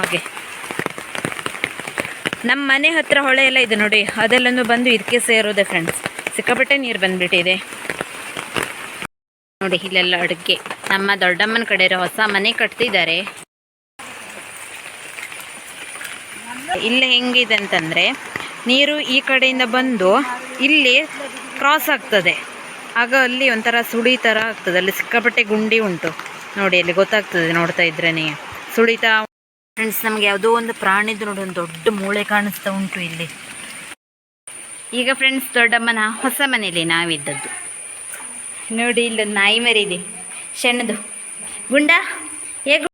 ಹಾಗೆ. ನಮ್ಮ ಮನೆ ಹತ್ರ ಹೊಳೆ ಎಲ್ಲ ಇದೆ ನೋಡಿ, ಅದೆಲ್ಲನೂ ಬಂದು ಇದಕ್ಕೆ ಸೇರೋದೆ ಫ್ರೆಂಡ್ಸ್ ಸಿಕ್ಕಾಪಟ್ಟೆ ನೀರು ಬಂದುಬಿಟ್ಟಿದೆ. ನೋಡಿ, ಇಲ್ಲೆಲ್ಲ ಅಡುಗೆ. ನಮ್ಮ ದೊಡ್ಡಮ್ಮನ ಕಡೆ ಹೊಸ ಮನೆ ಕಟ್ತಿದ್ದಾರೆ. ಇಲ್ಲಿ ಹೆಂಗಿದೆ ಅಂತಂದರೆ, ನೀರು ಈ ಕಡೆಯಿಂದ ಬಂದು ಇಲ್ಲಿ ಕ್ರಾಸ್ ಆಗ್ತದೆ. ಆಗ ಅಲ್ಲಿ ಒಂಥರ ಸುಳಿ ಥರ ಆಗ್ತದೆ. ಅಲ್ಲಿ ಸಿಕ್ಕಾಪಟ್ಟೆ ಗುಂಡಿ ಉಂಟು. ನೋಡಿ, ಅಲ್ಲಿ ಗೊತ್ತಾಗ್ತದೆ ನೋಡ್ತಾ ಇದ್ರೇನೆ. ಸುಳಿತಾ ಫ್ರೆಂಡ್ಸ್ ನಮಗೆ ಯಾವುದೋ ಒಂದು ಪ್ರಾಣಿದು ನೋಡಿ, ಒಂದು ದೊಡ್ಡ ಮೂಳೆ ಕಾಣಿಸ್ತಾ ಉಂಟು ಇಲ್ಲಿ. ಈಗ ಫ್ರೆಂಡ್ಸ್ ದೊಡ್ಡಮ್ಮನ ಹೊಸ ಮನೆಯಲ್ಲಿ ನಾವಿದ್ದದ್ದು. ನೋಡಿ ಇಲ್ಲೊಂದು ನಾಯಿ ಮರಿದೆ ಸಣ್ಣದು ಗುಂಡ ಹೇಗೆ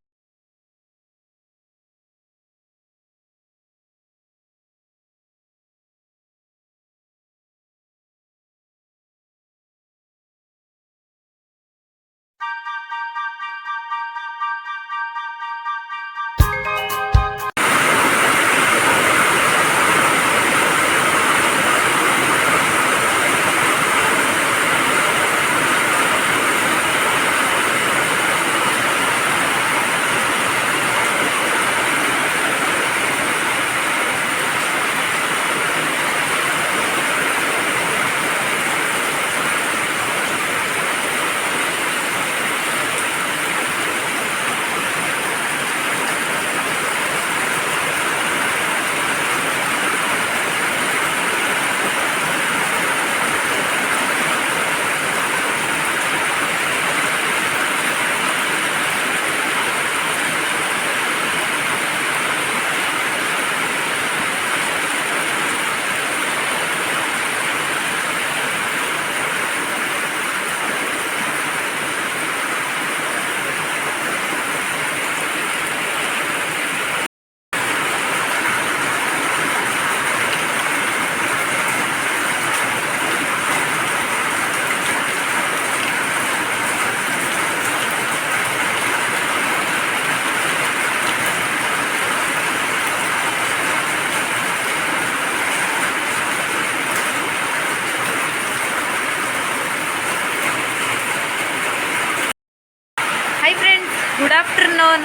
ಹೈ ಫ್ರೆಂಡ್ಸ್ ಗುಡ್ ಆಫ್ಟರ್ನೂನ್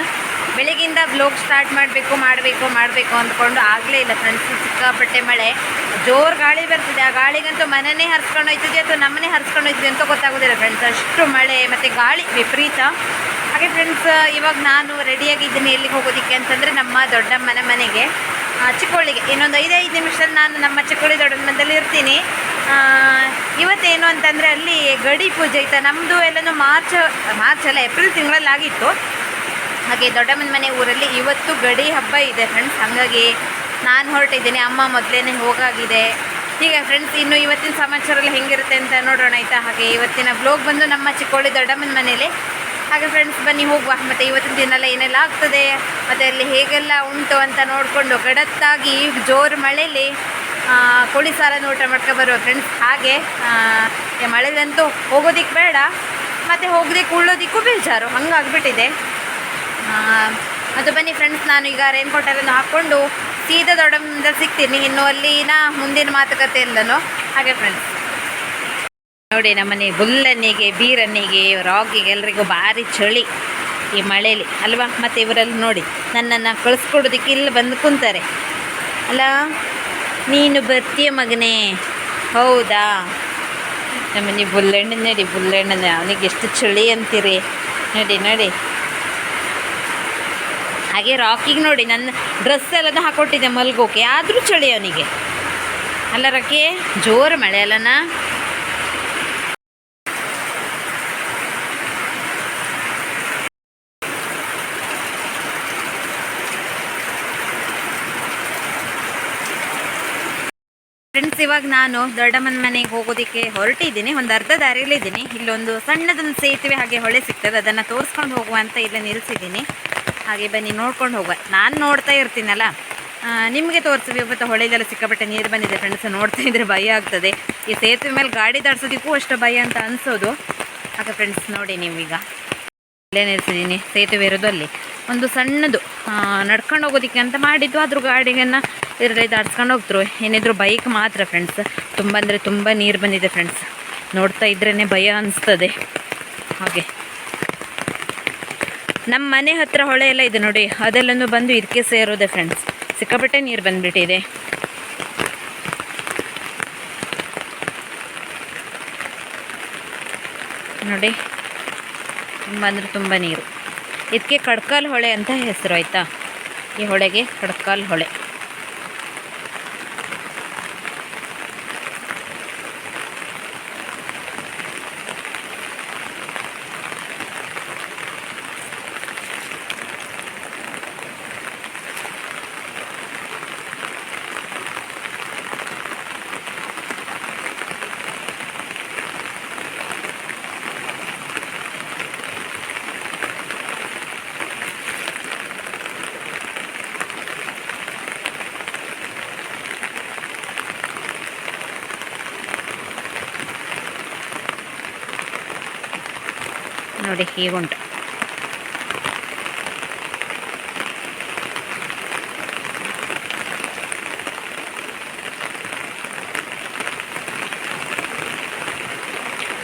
ಬೆಳಗಿಂದ ಬ್ಲೋಗ್ ಸ್ಟಾರ್ಟ್ ಮಾಡಬೇಕು ಮಾಡಬೇಕು ಮಾಡಬೇಕು ಅಂದ್ಕೊಂಡು ಆಗಲೇ ಇಲ್ಲ ಫ್ರೆಂಡ್ಸ್ ಸಿಕ್ಕಾಪಟ್ಟೆ ಮಳೆ. ಜೋರು ಗಾಳಿ ಬರ್ತಿದೆ. ಆ ಗಾಳಿಗಂತೂ ಮನೆಯೇ ಹರ್ಸ್ಕೊಂಡು ಹೋಯ್ತಿದೆ ಅಥವಾ ನಮ್ಮನೆ ಹರ್ಸ್ಕೊಂಡು ಹೋಯ್ತಿದೆ ಅಂತ ಗೊತ್ತಾಗೋದಿಲ್ಲ ಫ್ರೆಂಡ್ಸ್ ಅಷ್ಟು ಮಳೆ ಮತ್ತು ಗಾಳಿ ವಿಪರೀತ. ಹಾಗೆ ಫ್ರೆಂಡ್ಸ್ ಇವಾಗ ನಾನು ರೆಡಿಯಾಗಿದ್ದೀನಿ ಎಲ್ಲಿಗೆ ಹೋಗೋದಕ್ಕೆ ಅಂತಂದರೆ ನಮ್ಮ ದೊಡ್ಡಮ್ಮನ ಮನೆಗೆ. ಚಿಕ್ಕೋಳಿಗೆ. ಇನ್ನೊಂದು ಐದೈದು ನಿಮಿಷದಲ್ಲಿ ನಾನು ನಮ್ಮ ಚಿಕ್ಕೋಳಿ ಮನೆಯಲ್ಲಿ ಇರ್ತೀನಿ. ಇವತ್ತೇನು ಅಂತಂದರೆ ಅಲ್ಲಿ ಗಡಿ ಪೂಜೆ ಇತ್ತು. ನಮ್ಮದು ಎಲ್ಲನೂ ಮಾರ್ಚ್ ಮಾರ್ಚ್ ಅಲ್ಲ, ಏಪ್ರಿಲ್ ತಿಂಗಳಲ್ಲಿ ಆಗಿತ್ತು ಹಾಗೆ ದೊಡ್ಡಮ್ಮನ ಮನೆ ಊರಲ್ಲಿ ಇವತ್ತು ಗಡಿ ಹಬ್ಬ ಇದೆ ಫ್ರೆಂಡ್ಸ್ ಹಾಗಾಗಿ ನಾನು ಹೊರಟಿದ್ದೀನಿ. ಅಮ್ಮ ಮೊದಲೇ ಹೋಗಾಗಿದೆ. ಈಗ ಫ್ರೆಂಡ್ಸ್ ಇನ್ನು ಇವತ್ತಿನ ಸಮಾಚಾರ ಎಲ್ಲ ಹೆಂಗಿರುತ್ತೆ ಅಂತ ನೋಡೋಣ ಆಯಿತಾ? ಹಾಗೆ ಇವತ್ತಿನ ಬ್ಲೋಗ್ ಬಂದು ನಮ್ಮ ಚಿಕ್ಕೋಳಿ ದೊಡ್ಡಮ್ಮನ ಮನೇಲಿ ಹಾಗೆ ಫ್ರೆಂಡ್ಸ್ ಬನ್ನಿ, ಹೋಗುವ. ಮತ್ತು ಇವತ್ತಿನ ದಿನ ಎಲ್ಲ ಏನೆಲ್ಲ ಆಗ್ತದೆ? ಮತ್ತು ಅಲ್ಲಿ ಹೇಗೆಲ್ಲ ಉಂಟು ಅಂತ ನೋಡಿಕೊಂಡು ಗಡತ್ತಾಗಿ ಜೋರು ಮಳೆಯಲ್ಲಿ ಕೋಳಿ ಸಾರನ್ನು ಊಟ ಮಾಡ್ಕೊ ಬರುವ ಫ್ರೆಂಡ್ಸ್ ಹಾಗೆ. ಮಳೆಯಲ್ಲಂತೂ ಹೋಗೋದಿಕ್ಕೆ ಬೇಡ. ಮತ್ತೆ ಹೋಗೋದಕ್ಕೆ ಉಳ್ಳೋದಿಕ್ಕೂ ಬೇಜಾರು. ಹಂಗಾಗ್ಬಿಟ್ಟಿದೆ. ಮತ್ತು ಬನ್ನಿ ಫ್ರೆಂಡ್ಸ್ ನಾನು ಈಗ ರೈನ್ಕೋಟ್ ಎಲ್ಲ ಹಾಕ್ಕೊಂಡು ಸೀದಾ ದೊಡ್ಡಮ್ಮಿಂದ ಸಿಗ್ತೀನಿ. ಇನ್ನು ಅಲ್ಲಿನ ಮುಂದಿನ ಮಾತುಕತೆ ಎಲ್ಲನೂ. ಹಾಗೆ ಫ್ರೆಂಡ್ಸ್ ನೋಡಿ ನಮ್ಮನೆ ಬುಲ್ಲನಿಗೆ, ಬೀರನಿಗೆ, ರಾಗಿಗೆ ಎಲ್ರಿಗೂ ಭಾರಿ ಚಳಿ ಈ ಮಳೆಯಲ್ಲಿ ಅಲ್ವಾ? ಮತ್ತು ಇವರಲ್ಲಿ ನೋಡಿ, ನನ್ನನ್ನು ಕಳಿಸ್ಕೊಡೋದಕ್ಕೆ ಇಲ್ಲಿ ಬಂದು ಕುಂತಾರೆ. ಅಲ್ಲ ನೀನು ಬರ್ತೀಯ ಮಗನೇ? ಹೌದಾ? ನಮ್ಮನೆ ಬುಲ್ಲಣ್ಣ ನೋಡಿ ಬುಲ್ಲಣ್ಣನ ಅವನಿಗೆ ಎಷ್ಟು ಚಳಿ ಅಂತೀರಿ? ನೋಡಿ ನೋಡಿ. ಹಾಗೆ ರಾಕಿಗೆ ನೋಡಿ, ನನ್ನ ಡ್ರೆಸ್ ಎಲ್ಲದ ಹಾಕೊಟ್ಟಿದ್ದೆ ಮಲ್ಗೋಕೆ, ಆದರೂ ಚಳಿ ಅವನಿಗೆ. ಅಲ್ಲ ರಾಕಿ, ಜೋರು ಮಳೆ ಅಲ್ಲನ? ಇವಾಗ ನಾನು ದೊಡ್ಡಮ್ಮನ ಮನೆಗೆ ಹೋಗೋದಕ್ಕೆ ಹೊರಟಿದ್ದೀನಿ. ಒಂದು ಅರ್ಧ ದಾರಿಯಲ್ಲಿದ್ದೀನಿ ಇಲ್ಲೊಂದು ಸಣ್ಣದೊಂದು ಸೇತುವೆ ಹಾಗೆ ಹೊಳೆ ಸಿಗ್ತದೆ. ಅದನ್ನು ತೋರಿಸ್ಕೊಂಡು ಹೋಗುವ ಅಂತ ಇಲ್ಲ ನಿಲ್ಲಿಸಿದ್ದೀನಿ ಹಾಗೆ ಬನ್ನಿ, ನೋಡ್ಕೊಂಡು ಹೋಗುವ. ನಾನು ನೋಡ್ತಾ ಇರ್ತೀನಲ್ಲ. ನಿಮಗೆ ತೋರಿಸ್ತೀವಿ ಇವತ್ತು ಹೊಳೆದೆಲ್ಲ ಸಿಕ್ಕಾಪಟ್ಟೆ ನೀರು ಬಂದಿದೆ ಫ್ರೆಂಡ್ಸ್ ನೋಡ್ತಾ ಇದ್ರೆ ಭಯ ಆಗ್ತದೆ. ಈ ಸೇತುವೆ ಮೇಲೆ ಗಾಡಿ ದಾಡ್ಸೋದಕ್ಕೂ ಅಷ್ಟು ಭಯ ಅಂತ ಅನಿಸೋದು. ಹಾಗೆ ಫ್ರೆಂಡ್ಸ್ ನೋಡಿ ನೀವೀಗ. ಇಲ್ಲೇ ನಿಲ್ಸಿದ್ದೀನಿ ಸೇತುವೆ ಇರೋದು ಅಲ್ಲಿ ಒಂದು ಸಣ್ಣದು ನಡ್ಕೊಂಡು ಹೋಗೋದಕ್ಕೆ ಅಂತ ಮಾಡಿದ್ದು ಅದ್ರ ಗಾಡಿಗನ್ನು ಇದರಲ್ಲಿ ದಾಡ್ಸ್ಕೊಂಡು ಹೋಗ್ತರು. ಏನಿದ್ರು ಬೈಕ್ ಮಾತ್ರ ಫ್ರೆಂಡ್ಸ್ ತುಂಬ ಅಂದರೆ ತುಂಬ ನೀರು ಬಂದಿದೆ ಫ್ರೆಂಡ್ಸ್ ನೋಡ್ತಾ ಇದ್ರೇ ಭಯ ಅನಿಸ್ತದೆ. ಹಾಗೆ. ನಮ್ಮ ಮನೆ ಹತ್ರ ಹೊಳೆ ಎಲ್ಲ ಇದೆ ನೋಡಿ, ಅದೆಲ್ಲನೂ ಬಂದು ಇದಕ್ಕೆ ಸೇರೋದೆ ಫ್ರೆಂಡ್ಸ್ ಸಿಕ್ಕಾಪಟ್ಟೆ ನೀರು ಬಂದ್ಬಿಟ್ಟಿದೆ. ನೋಡಿ. ತುಂಬ ಅಂದರೆ ತುಂಬ ನೀರು. ಇದಕ್ಕೆ ಕಡ್ಕಾಲ್ ಹೊಳೆ ಅಂತ ಹೆಸರು ಆಯಿತಾ? ಈ ಹೊಳೆಗೆ ಕಡ್ಕಾಲ್ ಹೊಳೆ. ನೋಡಿ ಹೀಗುಂಟು.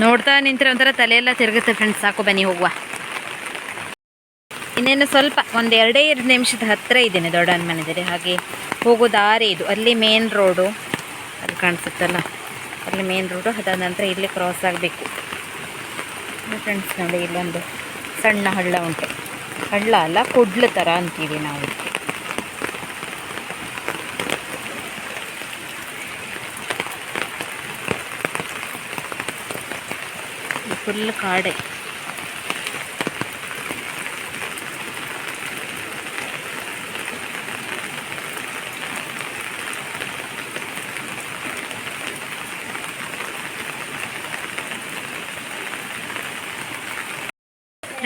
ನೋಡ್ತಾ ನಿಂತ್ರೆ ಒಂಥರ ತಲೆಯೆಲ್ಲ ತಿರುಗುತ್ತೆ ಫ್ರೆಂಡ್ಸ್ ಸಾಕು ಬನ್ನಿ ಹೋಗುವ. ಇನ್ನೇನು ಸ್ವಲ್ಪ ಒಂದು ಎರಡೇ ಎರಡು ನಿಮಿಷದ ಹತ್ತಿರ ಇದ್ದೇನೆ ದೊಡ್ಡನ ಮನೆಯಲ್ಲಿ ಹಾಗೆ ಹೋಗೋ ದಾರಿ ಇದು. ಅಲ್ಲಿ ಮೇನ್ ರೋಡು ಅಲ್ಲಿ ಕಾಣಿಸುತ್ತಲ್ಲ? ಅಲ್ಲಿ ಮೇನ್ ರೋಡು ಅದಾದ ನಂತರ ಇಲ್ಲಿ ಕ್ರಾಸ್ ಆಗಬೇಕು. ಫ್ರೆಂಡ್ಸ್ ನೋಡಿ ಇಲ್ಲೊಂದು ಸಣ್ಣ ಹಳ್ಳ ಉಂಟು. ಹಳ್ಳ ಅಲ್ಲ ಕೊಡ್ಲ ಥರ ಅಂತೀವಿ ನಾವು. ಫುಲ್ ಕಾಡೆ.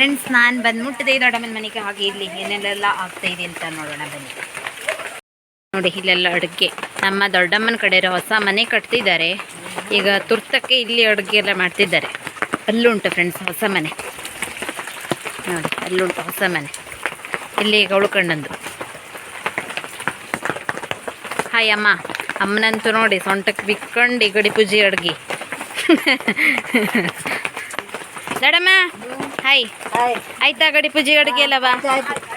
ಫ್ರೆಂಡ್ಸ್ ನಾನು ಬಂದ್ಬಿಟ್ಟಿದೆ ದೊಡ್ಡಮ್ಮನ ಮನೆಗೆ ಹಾಗೆ ಇಲ್ಲಿ ಏನೆಲ್ಲ ಆಗ್ತಾ ಇದೆ ಅಂತ ನೋಡೋಣ ಬನ್ನಿ. ನೋಡಿ, ಇಲ್ಲೆಲ್ಲ ಅಡುಗೆ. ನಮ್ಮ ದೊಡ್ಡಮ್ಮನ ಕಡೆ ಹೊಸ ಮನೆ ಕಟ್ತಿದ್ದಾರೆ. ಈಗ ತುರ್ತಕ್ಕೆ ಇಲ್ಲಿ ಅಡುಗೆ ಎಲ್ಲ ಮಾಡ್ತಿದ್ದಾರೆ. ಅಲ್ಲುಂಟು ಫ್ರೆಂಡ್ಸ್ ಹೊಸ ಮನೆ. ನೋಡಿ, ಅಲ್ಲುಂಟು ಹೊಸ ಮನೆ. ಇಲ್ಲಿ ಈಗ ಉಳ್ಕೊಂಡಂದು ಹಾಯ್ ಅಮ್ಮ. ಅಮ್ಮನಂತೂ ನೋಡಿ, ಸೊಂಟಕ್ಕೆ ಬಿಕ್ಕೊಂಡು ಗಡಿ ಪೂಜೆ ಅಡುಗೆ. ದೊಡ್ಡಮ್ಮ ಹಾಯ್ ಆಯ್ತಾ ಗಡಿ ಪೂಜೆ ಅಡುಗೆ ಅಲ್ಲವಾ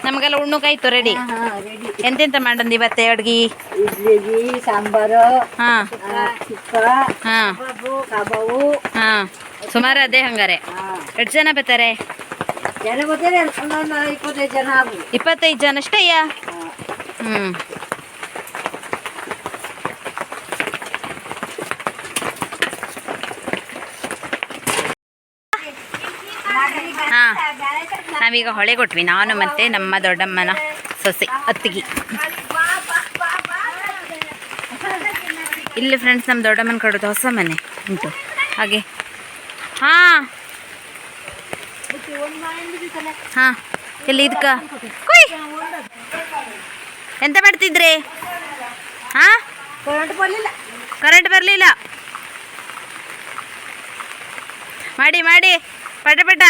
ನಮಗೆಲ್ಲ ಉಣ್ಣುಕಾಯ್ತು ರೆಡಿ ಎಂತೆಂತ ಮಾಡಂದು ಇವತ್ತೆ ಅಡ್ಗಿ? ಸಾಂಬಾರು ಹಾ. ಚಿಕ್ಕ ಹಾ. ಸುಮಾರು ಅದೇ ಹಂಗಾರೆ. ಎಷ್ಟು ಜನ ಬರ್ತಾರೆ? ಇಪ್ಪತ್ತೈದು ಜನ ಹ್ಮ್ ಅಷ್ಟೇಯ್ಯ ಹ್ಞೂ ಹಾಂ, ನಾವೀಗ ಹೊಳೆ ಕೊಟ್ವಿ ನಾನು ಮತ್ತೆ ನಮ್ಮ ದೊಡ್ಡಮ್ಮನ ಸೊಸೆ, ಅತ್ತಿಗೆ. ಇಲ್ಲಿ ಫ್ರೆಂಡ್ಸ್ ನಮ್ಮ ದೊಡ್ಡಮ್ಮನ ಕಡೋದು ಹೊಸ ಮನೆ ಉಂಟು. ಹಾಗೆ. ಹಾಂ. ಹಾಂ, ಎಲ್ಲಿ ಇದಕ್ಕ ಕುಯ್! ಎಂತ ಮಾಡ್ತಿದ್ರಿ? ಹಾಂ? ಕರೆಂಟ್ ಬರಲಿಲ್ಲ. ಮಾಡಿ ಮಾಡಿ. ಪಟ ಪಟ.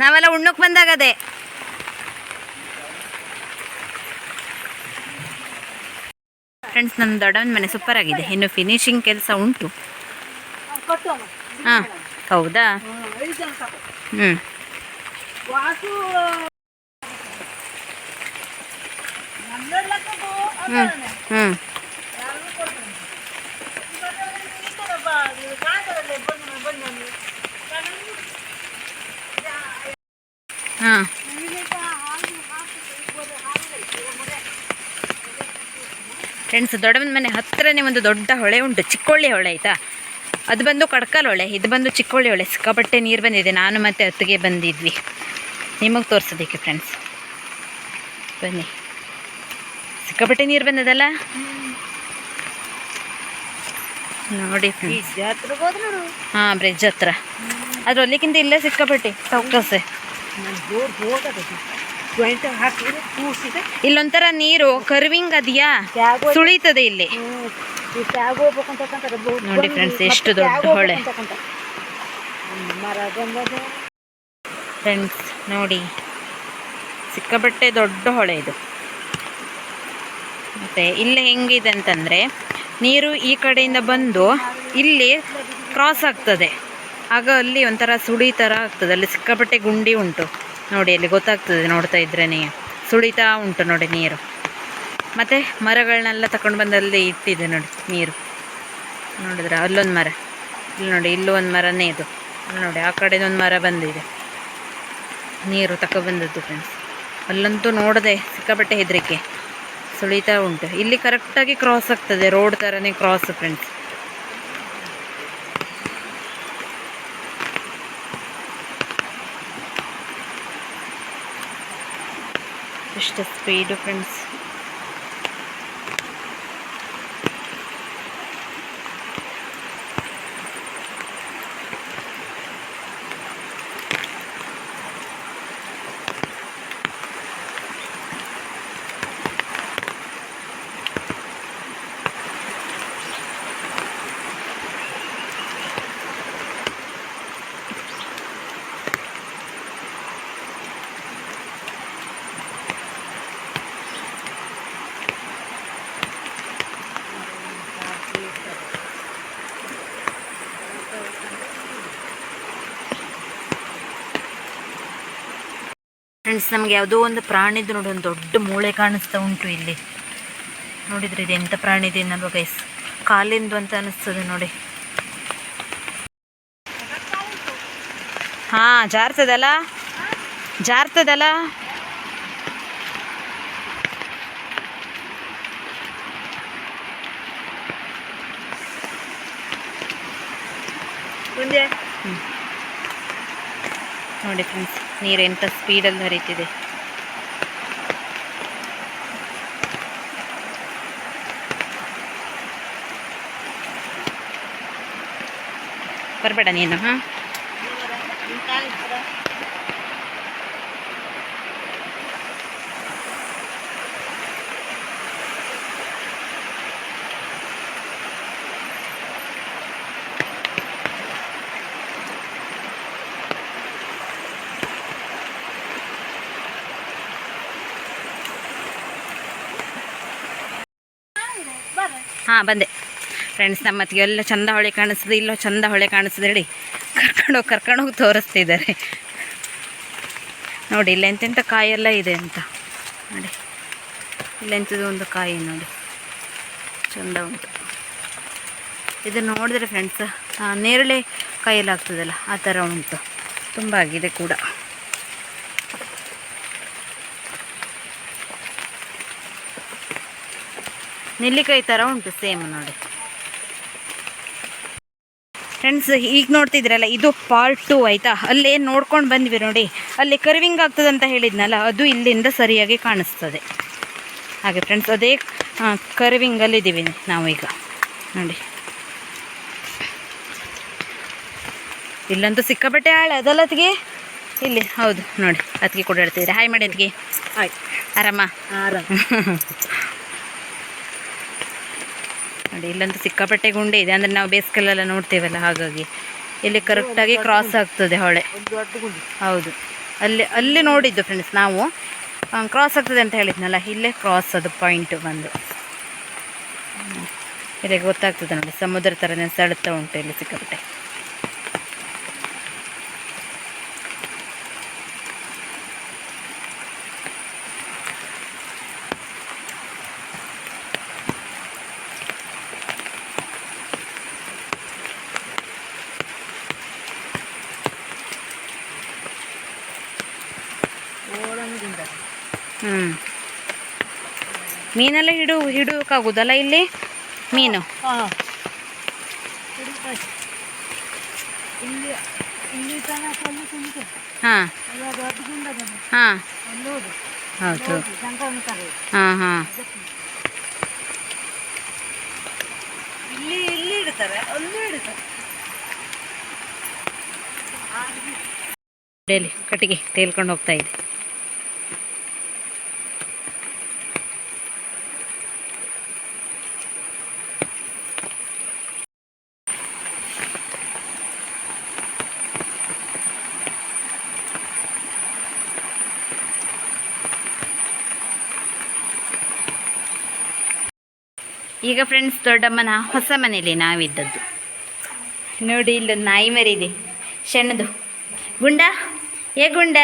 ನಾವೆಲ್ಲ ಉಣ್ಣಕ್ಕೆ ಬಂದಾಗದೆ ಫ್ರೆಂಡ್ಸ್ ನಮ್ಮ ದೊಡ್ಡವನ ಮನೆ ಸೂಪರ್ ಆಗಿದೆ. ಇನ್ನು ಫಿನಿಶಿಂಗ್ ಕೆಲಸ ಉಂಟು. ಹಾಂ, ಹೌದಾ? ಹ್ಮ್. ಹ್ಮ್ ಹ್ಮ್. ಹ್ಞೂ ಹ್ಞೂ ಹ್ಞೂ ಯಾರಿಗೂ ಕೊಡ್ತಾನೆ. ಈ ಥರ ಬಾ, ನೀವು ಕಾಂತದಲ್ಲಿ ಬಂದು ಬನ್ನಿ ಅಲ್ಲಿ. ಹಾಂ. ಫ್ರೆಂಡ್ಸ್ ದೊಡ್ಡವನ ಮನೆ ಹತ್ತಿರನೇ ಒಂದು ದೊಡ್ಡ ಹೊಳೆ ಉಂಟು. ಚಿಕ್ಕೊಳ್ಳಿ ಹೊಳೆ ಆಯಿತಾ? ಅದು ಬಂದು ಕಡ್ಕಲ್ ಹೊಳೆ. ಇದು ಬಂದು ಚಿಕ್ಕೊಳ್ಳಿ ಹೊಳೆ. ಸಿಕ್ಕಾಪಟ್ಟೆ ನೀರು ಬಂದಿದೆ. ನಾನು ಮತ್ತೆ ಹತ್ತಿಗೆ ಬಂದಿದ್ವಿ. ನಿಮಗೆ ತೋರಿಸೋದಕ್ಕೆ ಫ್ರೆಂಡ್ಸ್ ಬನ್ನಿ. ಸಿಕ್ಕಾಪಟ್ಟೆ ನೀರು ಬಂದದಲ್ಲ? ನೋಡಿ. ಹಾಂ ಬ್ರಿಡ್ಜ್ ಹತ್ರ. ಅದ್ರ ಅಲ್ಲಿಗಿಂತ ಇಲ್ಲೇ ಸಿಕ್ಕಾಪಟ್ಟೆ. ಚೌಕಸೆ. ಇಲ್ಲೊಂಥರ ನೀರು ಕರ್ವಿಂಗ್ ಅದಿಯಾ? ಸುಳಿತದೆ ಇಲ್ಲಿ. ನೋಡಿ ಫ್ರೆಂಡ್ಸ್ ಎಷ್ಟು ದೊಡ್ಡ ಹೊಳೆ. ಫ್ರೆಂಡ್ಸ್ ನೋಡಿ. ಸಿಕ್ಕಾಪಟ್ಟೆ ದೊಡ್ಡ ಹೊಳೆ ಇದು. ಮತ್ತೆ ಇಲ್ಲಿ ಹೆಂಗಿದೆ ಅಂತಂದ್ರೆ, ನೀರು ಈ ಕಡೆಯಿಂದ ಬಂದು ಇಲ್ಲಿ ಕ್ರಾಸ್ ಆಗ್ತದೆ. ಆಗ ಅಲ್ಲಿ ಒಂಥರ ಸುಳಿ ಥರ ಆಗ್ತದೆ. ಅಲ್ಲಿ ಸಿಕ್ಕಾಪಟ್ಟೆ ಗುಂಡಿ ಉಂಟು. ನೋಡಿ, ಅಲ್ಲಿ ಗೊತ್ತಾಗ್ತದೆ ನೋಡ್ತಾ ಇದ್ರೆ ಸುಳಿತಾ ಉಂಟು ನೋಡಿ ನೀರು. ಮತ್ತು ಮರಗಳನ್ನೆಲ್ಲ ತಗೊಂಡು ಬಂದು ಅಲ್ಲಿ ಇಟ್ಟಿದೆ ನೋಡಿ ನೀರು. ನೋಡಿದ್ರೆ ಅಲ್ಲೊಂದು ಮರ. ಇಲ್ಲಿ ನೋಡಿ, ಇಲ್ಲೂ ಒಂದು ಮರನೇ ಇದು. ನೋಡಿ, ಆ ಕಡೆದೊಂದು ಮರ ಬಂದಿದೆ. ನೀರು ತಗೊಬಂದದ್ದು ಫ್ರೆಂಡ್ಸ್ ಅಲ್ಲಂತೂ ನೋಡದೆ ಸಿಕ್ಕಾಪಟ್ಟೆ ಹೆದರಿಕೆ. ಸುಳಿತಾ ಉಂಟು. ಇಲ್ಲಿ ಕರೆಕ್ಟಾಗಿ ಕ್ರಾಸ್ ಆಗ್ತದೆ. ರೋಡ್ ಥರನೇ ಕ್ರಾಸ್ ಫ್ರೆಂಡ್ಸ್ ಎಷ್ಟು ಸ್ಪೀಡು ಫ್ರೆಂಡ್ಸ್ ಫ್ರೆಂಡ್ಸ್ ನಮಗೆ ಯಾವುದೋ ಒಂದು ಪ್ರಾಣಿದು ನೋಡಿ, ಒಂದು ದೊಡ್ಡ ಮೂಳೆ ಕಾಣಿಸ್ತಾ ಉಂಟು ಇಲ್ಲಿ. ನೋಡಿದ್ರೆ ಇದು ಎಂಥ ಪ್ರಾಣಿ ಇದೆ ಅನ್ನಲ್ವ ಗೈಸ್ ಕಾಲಿಂದು ಅಂತ ಅನಿಸ್ತದೆ ನೋಡಿ. ಹಾಂ, ಜಾರ್ತದಲ್ಲ? ಜಾರ್ತದಲ್ಲ? ನೋಡಿ ಫ್ರೆಂಡ್ಸ್ ನೀರು ಎಂಥ ಸ್ಪೀಡಲ್ಲಿ ಹರಿತಿದೆ. ಬರಬೇಡ ನೀನು ಹಾಂ? ಹಾಂ, ಬಂದೆ. ಫ್ರೆಂಡ್ಸ್ ನಮ್ಮ ಎಲ್ಲ ಚಂದ ಹೊಳೆ ಕಾಣಿಸ್ತದೆ, ಇಲ್ಲೋ ಚಂದ ಹೊಳೆ ಕಾಣಿಸ್ತದೆ ಹೇಳಿ ಕರ್ಕೊಂಡೋಗಿ ಕರ್ಕೊಂಡೋಗಿ ತೋರಿಸ್ತಿದ್ದಾರೆ. ನೋಡಿ, ಇಲ್ಲಿ ಎಂತೆಂಥ ಕಾಯೆಲ್ಲ ಇದೆ ಅಂತ. ನೋಡಿ ಇಲ್ಲೆಂಥದ್ದು ಒಂದು ಕಾಯಿ ನೋಡಿ. ಚಂದ ಉಂಟು. ಇದು ನೋಡಿದ್ರೆ ಫ್ರೆಂಡ್ಸ್ ನೇರಳೆ ಕಾಯಲ್ಲಿ ಆಗ್ತದಲ್ಲ, ಆ ಥರ ಉಂಟು. ತುಂಬ ಆಗಿದೆ ಕೂಡ. ನೆಲ್ಲಿಕಾಯಿ ಥರ ಉಂಟು ಸೇಮ್ ನೋಡಿ. ಫ್ರೆಂಡ್ಸ್ ಈಗ ನೋಡ್ತಿದ್ರಲ್ಲ ಇದು ಪಾರ್ಟ್ ಟು ಆಯಿತಾ? ಅಲ್ಲೇ ನೋಡ್ಕೊಂಡು ಬಂದ್ವಿ ನೋಡಿ. ಅಲ್ಲಿ ಕರ್ವಿಂಗ್ ಆಗ್ತದೆ ಅಂತ ಹೇಳಿದ್ನಲ್ಲ ಅದು ಇಲ್ಲಿಂದ ಸರಿಯಾಗಿ ಕಾಣಿಸ್ತದೆ. ಹಾಗೆ ಫ್ರೆಂಡ್ಸ್ ಅದೇ ಕರ್ವಿಂಗಲ್ಲಿದ್ದೀವಿ ನಾವೀಗ ನೋಡಿ. ಇಲ್ಲಂತೂ ಸಿಕ್ಕಾಪಟ್ಟೆ ಆಳೆ ಅದಲ್ಲ ಅದಕ್ಕೆ ಇಲ್ಲಿ ಹೌದು ನೋಡಿ. ಅದಕ್ಕೆ ಕೂಡ ಹಾಯ್ ಮಾಡಿ ಅದಕ್ಕೆ ಆಯ್ತು ಆರಾಮ? ಆರಾಮ. ನೋಡಿ ಇಲ್ಲಂತೂ ಸಿಕ್ಕಾಪಟ್ಟೆ ಗುಂಡೆ ಇದೆ. ಅಂದರೆ ನಾವು ಬೇಸಿಗೆಲ್ಲ ನೋಡ್ತೇವಲ್ಲ, ಹಾಗಾಗಿ. ಇಲ್ಲಿ ಕರೆಕ್ಟಾಗಿ ಕ್ರಾಸ್ ಆಗ್ತದೆ ಹೊಳೆ. ಹೌದು. ಅಲ್ಲಿ ಅಲ್ಲಿ ನೋಡಿದ್ದು ಫ್ರೆಂಡ್ಸ್ ನಾವು. ಕ್ರಾಸ್ ಆಗ್ತದೆ ಅಂತ ಹೇಳಿದ್ನಲ್ಲ, ಇಲ್ಲೇ ಕ್ರಾಸ್ ಅದು ಪಾಯಿಂಟ್ ಬಂದು. ಇದೆ ಗೊತ್ತಾಗ್ತದೆ ನೋಡಿ, ಸಮುದ್ರ ಥರನೇ ಸೆಳೆತ ಉಂಟು ಇಲ್ಲಿ ಸಿಕ್ಕಾಪಟ್ಟೆ. ಹ್ಞೂ ಮೀನೆಲ್ಲ ಹಿಡು ಹಿಡೋಕ್ಕಾಗೋದಲ್ಲ ಇಲ್ಲಿ? ಮೀನು. ಹಾಂ ಹಾಂ. ಹೌದು. ಹಾಂ ಹಾಂ. ಇಲ್ಲಿ ಇಲ್ಲಿ ಇಡ್ತಾರೆ. ಅಲ್ಲೂ ಇಡ್ತಾರೆ. ಡೈಲಿ ಕಟ್ಟಿಗೆ ತೇಲ್ಕೊಂಡು ಹೋಗ್ತಾ ಇದೆ. ಈಗ ಫ್ರೆಂಡ್ಸ್ ದೊಡ್ಡಮ್ಮನ ಹೊಸ ಮನೇಲಿ ನಾವಿದ್ದದ್ದು. ನೋಡಿ, ಇಲ್ಲೊಂದು ನಾಯಿ ಮರಿದೆ. ಸಣ್ಣದು ಗುಂಡ? ಏ ಗುಂಡ?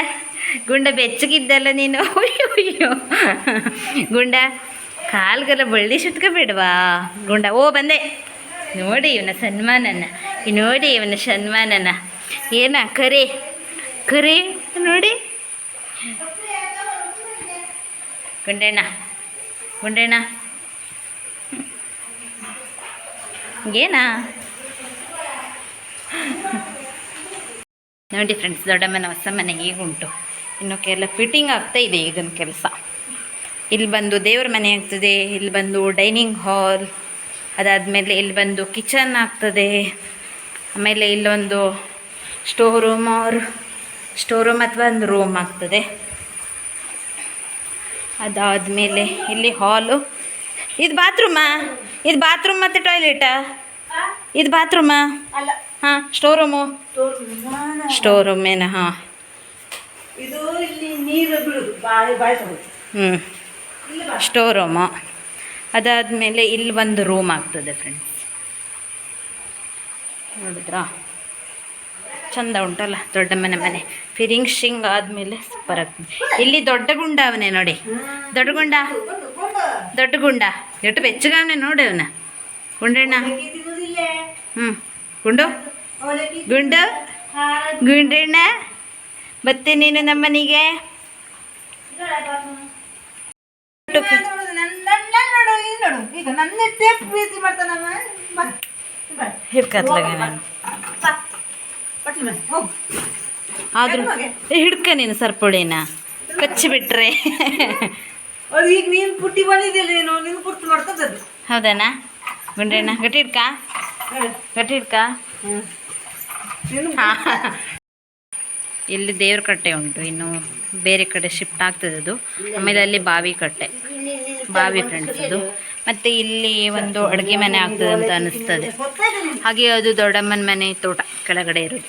ಗುಂಡ ಬೆಚ್ಚಗಿದ್ದಲ್ಲ ನೀನು? ಅಯ್ಯೋ ಅಯ್ಯೋ. ಗುಂಡ, ಕಾಲ್ಗೆಲ್ಲ ಬಳ್ಳಿ ಸುತ್ಕೋಬೇಡವಾ? ಗುಂಡ, ಓ, ಬಂದೆ. ನೋಡಿ, ಇವನ ಸನ್ಮಾನನ. ನೋಡಿ, ಇವನ ಸನ್ಮಾನನ. ಏನ, ಕರೆ? ಕರೆ? ನೋಡಿ. ಗುಂಡಣ್ಣ. ಗುಂಡಣ್ಣ. ಏನಾ ನೋಡಿ ಫ್ರೆಂಡ್ಸ್ ದೊಡ್ಡಮ್ಮನ ಹೊಸ ಮನೆ ಹೀಗುಂಟು. ಇನ್ನು ಕೆಲ ಫಿಟ್ಟಿಂಗ್ ಆಗ್ತಾ ಇದೆ ಈಗಿನ ಕೆಲಸ. ಇಲ್ಲಿ ಬಂದು ದೇವ್ರ ಮನೆ ಆಗ್ತದೆ, ಇಲ್ಲಿ ಬಂದು ಡೈನಿಂಗ್ ಹಾಲ್ ಅದಾದಮೇಲೆ ಇಲ್ಲಿ ಬಂದು ಕಿಚನ್ ಆಗ್ತದೆ, ಆಮೇಲೆ ಇಲ್ಲೊಂದು store room or store room ಅಥವಾ ಒಂದು ರೂಮ್ ಆಗ್ತದೆ. ಅದಾದಮೇಲೆ ಇಲ್ಲಿ ಹಾಲು ಇದು ಬಾತ್ರೂಮಾ ಇದು ಬಾತ್ರೂಮ್ ಮತ್ತು ಟಾಯ್ಲೆಟಾ ಇದು ಬಾತ್ರೂಮಾ? ಹಾಂ ಸ್ಟೋರ್ ರೂಮು. ಸ್ಟೋರ್ ರೂಮೇನ ಹಾಂ. ಇದು ಇಲ್ಲಿ ನೀರು ಹ್ಞೂ ಸ್ಟೋರ್ ರೂಮು ಅದಾದಮೇಲೆ ಇಲ್ಲಿ ಒಂದು ರೂಮ್ ಆಗ್ತದೆ ಫ್ರೆಂಡ್ಸ್ ನೋಡಿದ್ರಾ? ಚಂದ ಉಂಟಲ್ಲ ದೊಡ್ಡ ಮನೆ ಮನೆ. ಫಿರಿಂಗ್ ಶಿಂಗ್ ಆದಮೇಲೆ ಸೂಪರ್ ಆಗ್ತದೆ. ಇಲ್ಲಿ ದೊಡ್ಡ ಗುಂಡ ಅವನೇ ನೋಡಿ. ದೊಡ್ಡ ಗುಂಡ? ದೊಡ್ಡ ಗುಂಡ. ಎಷ್ಟು ಬೆಚ್ಚಗಾನೆ ನೋಡು ಅವನ. ಗುಂಡಣ್ಣ. ಹ್ಞೂ ಗುಂಡು. ಗುಂಡು. ಗುಂಡಣ್ಣ. ಮತ್ತೆ ನೀನು ನಮ್ಮನಿಗೆ? ಆದ್ರೂ ಆದರೂ ಹಿಡ್ಕ ನೀನು ಸರ್ಪುಳಿನ ಕಚ್ಚಿಬಿಟ್ರೆ. ಅದು ಈಗ ನೀನು ಪುಟ್ಟಿ ಬಂದಿದ್ದಿಲ್ಲ ನೀನು ನಿನ್ ಕುರ್ತು ಮಾಡ್ತದ ಗಟ್ಟಿ ಗಟ್ಟಿ ಇಲ್ಲಿ ದೇವ್ರ ಕಟ್ಟೆ ಉಂಟು ಇನ್ನು ಬೇರೆ ಕಡೆ ಶಿಫ್ಟ್ ಆಗ್ತದೆ ಅದು ಆಮೇಲೆ ಅಲ್ಲಿ ಬಾವಿ ಕಟ್ಟೆ. ಬಾವಿ ಫ್ರೆಂಡ್ಸ್ ಅದು ಮತ್ತು ಇಲ್ಲಿ ಒಂದು ಅಡುಗೆ ಮನೆ ಆಗ್ತದೆ ಅಂತ ಅನಿಸ್ತದೆ ಹಾಗೆ ಅದು ದೊಡ್ಡಮ್ಮನ ಮನೆ ತೋಟ ಕೆಳಗಡೆ ಇರೋದು.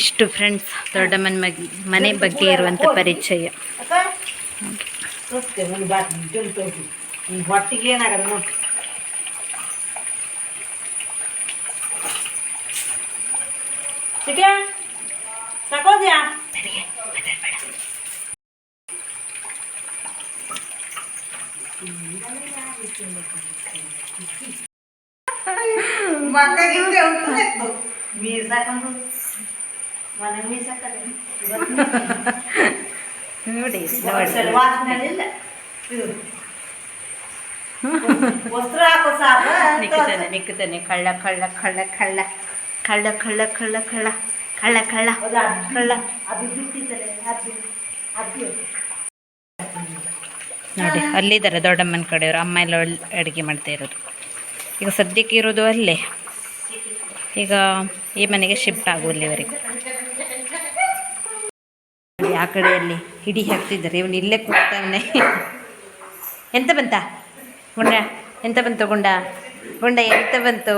ಇಷ್ಟು ಫ್ರೆಂಡ್ಸ್ ದೊಡ್ಡಮ್ಮನ ಮನೆ ಬಗ್ಗೆ ಇರುವಂಥ ಪರಿಚಯ. ಸುತ್ತೆ ಒಂದು ಬಾತ್ ಜುಲ್ ತೋಟು ಈ ಹೊಟ್ಟಿಗೆ ಏನಾಗಲ್ಲ ನೋಡಿ ಚಿಕೆ ತಗೋದ್ಯಾ ಮಕ್ಕ ಇವ್ರೆ ಉಂಟು ಮೀರ್ಸಾಕೊಂಡು ಮನೆ ಮೀರ್ಸಾಕತ್ತೆ ನೋಡಿ ವಸ್ತ್ರ ವಾಸನೆ ಇಲ್ಲ. ವಸ್ತ್ರ ಹಾಕೋ ಸಾಕು ಕಳ್ಳ ಕಳ್ಳ ಕಳ್ಳ ಕಳ್ಳ ಕಳ್ಳ ಕಳ್ಳ ಕಳ್ಳ ಕಳ್ಳ ಕಳ್ಳ ಕಳ್ಳ? ಕಳ್ಳ ಅದು ನೋಡಿ ಅಲ್ಲಿದ್ದಾರೆ ದೊಡ್ಡಮ್ಮನ ಕಡೆಯವರು. ಅಮ್ಮ ಎಲ್ಲ ಅಡುಗೆ ಮಾಡ್ತಾ ಇರೋದು. ಈಗ ಸದ್ಯಕ್ಕೆ ಇರೋದು ಅಲ್ಲೇ. ಈಗ ಈ ಮನೆಗೆ ಶಿಫ್ಟ್ ಆಗುವಲ್ಲಿವರೆಗೂ. ಆ ಕಡೆಯಲ್ಲಿ ಹಿಡಿ ಹಾಕ್ತಿದ್ದಾರೆ. ಇವನು ಇಲ್ಲೇ ಕೂಗ್ತಾವನೆ ಎಂತ ಬಂತ? ಗುಂಡ, ಎಂತ ಬಂತು ಗುಂಡ? ಗುಂಡ ಎಂತ ಬಂತು?